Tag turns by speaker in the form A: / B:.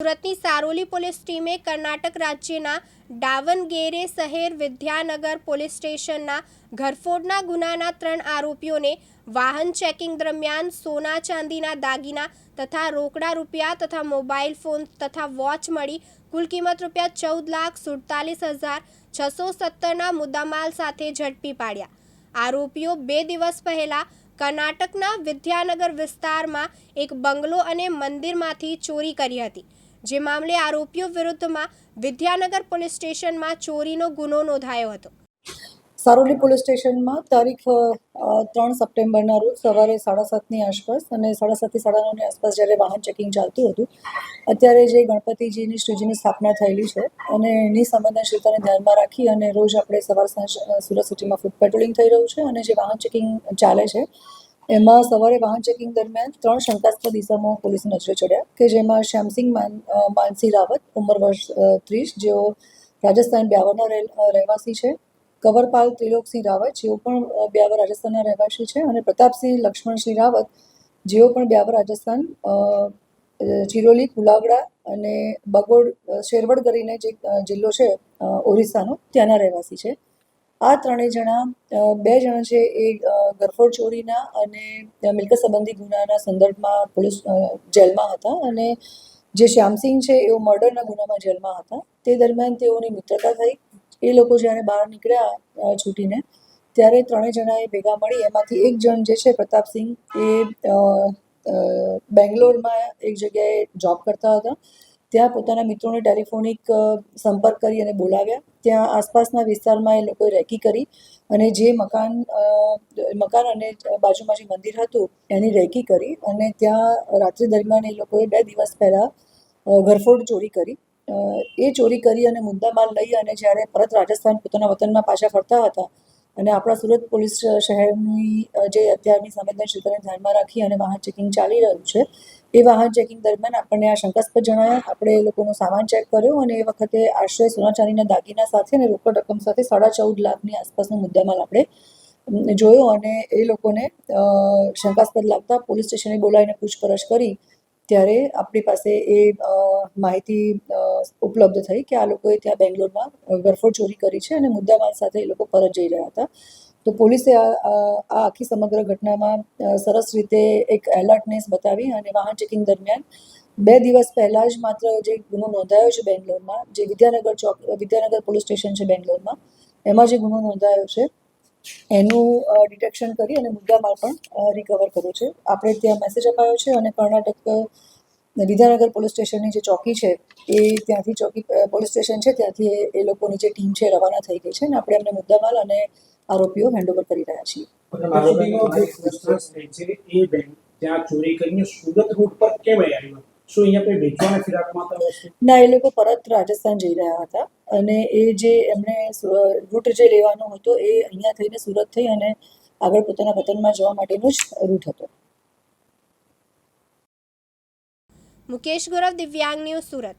A: સુરતની સારોલી પોલીસ ટીમે કર્ણાટક રાજ્યના ડાવનગેરે શહેર વિદ્યાનગર પોલીસ સ્ટેશનના ઘરફોડના ગુનાના ત્રણ આરોપીઓને વાહન ચેકિંગ દરમિયાન સોના ચાંદીના દાગીના તથા રોકડા રૂપિયા તથા મોબાઈલ ફોન તથા વોચ મળી કુલ કિંમત રૂપિયા ચૌદ લાખ સુડતાલીસ હજાર છસો સત્તરના મુદ્દામાલ સાથે ઝડપી પાડ્યા. આરોપીઓ બે દિવસ પહેલા કર્ણાટકના વિદ્યાનગર વિસ્તારમાં એક બંગલો અને મંદિરમાંથી ચોરી કરી હતી. જે મામલે આરોપીઓ વિરુદ્ધમાં વિદ્યાનગર પોલીસ સ્ટેશનમાં ચોરીનો ગુનો નોંધાયો હતો.
B: સારોલી પોલીસ સ્ટેશનમાં તારીખ ત્રણ સપ્ટેમ્બરના રોજ સવારે સાડા સાતની આસપાસ અને સાડા સાતથી સાડા નવની આસપાસ જ્યારે વાહન ચેકિંગ ચાલતું હતું, અત્યારે જે ગણપતિજીની શ્રીજીની સ્થાપના થયેલી છે અને એની સંવેદનશીલતાને ધ્યાનમાં રાખી અને રોજ આપણે સવાર સાંજ સુરત સિટીમાં ફૂડ પેટ્રોલિંગ થઈ રહ્યું છે અને જે વાહન ચેકિંગ ચાલે છે એમાં સવારે વાહન ચેકિંગ દરમિયાન ત્રણ શંકાસ્પદ ઇસમો પોલીસની નજરે ચડ્યા, કે જેમાં શ્યામસિંહ માન માનસી રાવત, ઉંમર વર્ષ ત્રીસ, જેઓ રાજસ્થાન બ્યાવરના રહેવાસી છે. કવરપાલ ત્રિલોકસિંહ રાવત, જેઓ પણ બ્યાવર રાજસ્થાનના રહેવાસી છે, અને પ્રતાપસિંહ લક્ષ્મણસિંહ રાવત, જેઓ પણ બ્યાવર રાજસ્થાન ચિરોલી કુલાવડા અને બગોડ શેરવડ કરીને જે જિલ્લો છે ઓરિસ્સાનો, ત્યાંના રહેવાસી છે. આ ત્રણેય જણા બે જણા છે એ ગરફોડ ચોરીના અને મિલકત સંબંધી ગુનાના સંદર્ભમાં પોલીસ જેલમાં હતા અને જે શ્યામસિંહ છે એઓ મર્ડરના ગુનામાં જેલમાં હતા. તે દરમિયાન તેઓની મિત્રતા થઈ. એ લોકો જ્યારે બહાર નીકળ્યા છૂટીને, ત્યારે ત્રણેય જણાએ ભેગા મળી. એમાંથી એક જણ જે છે પ્રતાપસિંહ, એ બેંગ્લોરમાં એક જગ્યાએ જોબ કરતા હતા. ત્યાં પોતાના મિત્રોને ટેલિફોનિક સંપર્ક કરી અને બોલાવ્યા. ત્યાં આસપાસના વિસ્તારમાં એ લોકોએ રેકી કરી અને જે મકાન મકાન અને બાજુમાં જે મંદિર હતું, એની રેકી કરી અને ત્યાં રાત્રિ દરમિયાન એ લોકોએ બે દિવસ પહેલાં ઘરફોડ ચોરી કરી. એ ચોરી કરી અને મુદ્દામાલ લઈ અને જ્યારે પરત રાજસ્થાન પોતાના વતનમાં પાછા ફરતા હતા અને આપણા સુરત પોલીસ શહેરની જે અત્યારની સંવેદનશીલતાને ધ્યાનમાં રાખી અને વાહન ચેકિંગ ચાલી રહ્યું છે, એ વાહન ચેકિંગ દરમિયાન આપણને આ શંકાસ્પદ જણાયા. આપણે એ લોકોનો સામાન ચેક કર્યો અને એ વખતે આશરે સોના ચાંદીના દાગીના સાથે અને રોકડ રકમ સાથે સાડા ચૌદ લાખની આસપાસનો મુદ્દામાલ આપણે જોયો અને એ લોકોને શંકાસ્પદ લાગતા પોલીસ સ્ટેશને બોલાવીને પૂછપરછ કરી ત્યારે આપણી પાસે એ માહિતી ઉપલબ્ધ થઈ કે આ લોકોએ ત્યાં બેંગ્લોરમાં ગરફોડ ચોરી કરી છે અને મુદ્દામાલ સાથે એ લોકો પરત જઈ રહ્યા હતા. તો પોલીસે આ આખી સમગ્ર ઘટનામાં સરસ રીતે એક એલર્ટનેસ બતાવી અને વાહન ચેકિંગ દરમિયાન બે દિવસ પહેલાં જ માત્ર જે ગુનો નોંધાયો છે બેંગ્લોરમાં, જે વિદ્યાનગર ચોક, વિદ્યાનગર પોલીસ સ્ટેશન છે બેંગ્લોરમાં, એમાં જે ગુનો નોંધાયો છે એનું ડિટેક્શન કરી અને મુદ્દામાલ પણ રિકવર કર્યો છે. આપણે ત્યાં મેસેજ અપાયો છે અને કર્ણાટક વિદ્યાનગર પોલીસ સ્ટેશનની જે ચોકી છે, એ ત્યાંથી ચોકી પોલીસ સ્ટેશન છે, ત્યાંથી એ- લોકોની જે ટીમ છે રવાના થઈ ગઈ છે અને આપણે એમને મુદ્દામાલ અને આરોપીઓ હેન્ડઓવર કરી રહ્યા છીએ.
C: ત્યાં ચોરી કરીને સુરત રોડ પર કેમ આવ્યો? શું અહીંયા કોઈ વેચવાના ફિરાકમાં હતા વસ્તુ?
B: ના એ લોકો પરત રાજસ્થાન જઈ રહ્યા હતા અને એ જે એમણે રૂટ જે લેવાનો હતો એ અહીંયા થઈને સુરત થઈ અને આગળ પોતાના વતનમાં જવા માટેનો જ રૂટ હતો.
A: મુકેશ ગૌરવ દિવ્યાંગ ન્યૂઝ સુરત.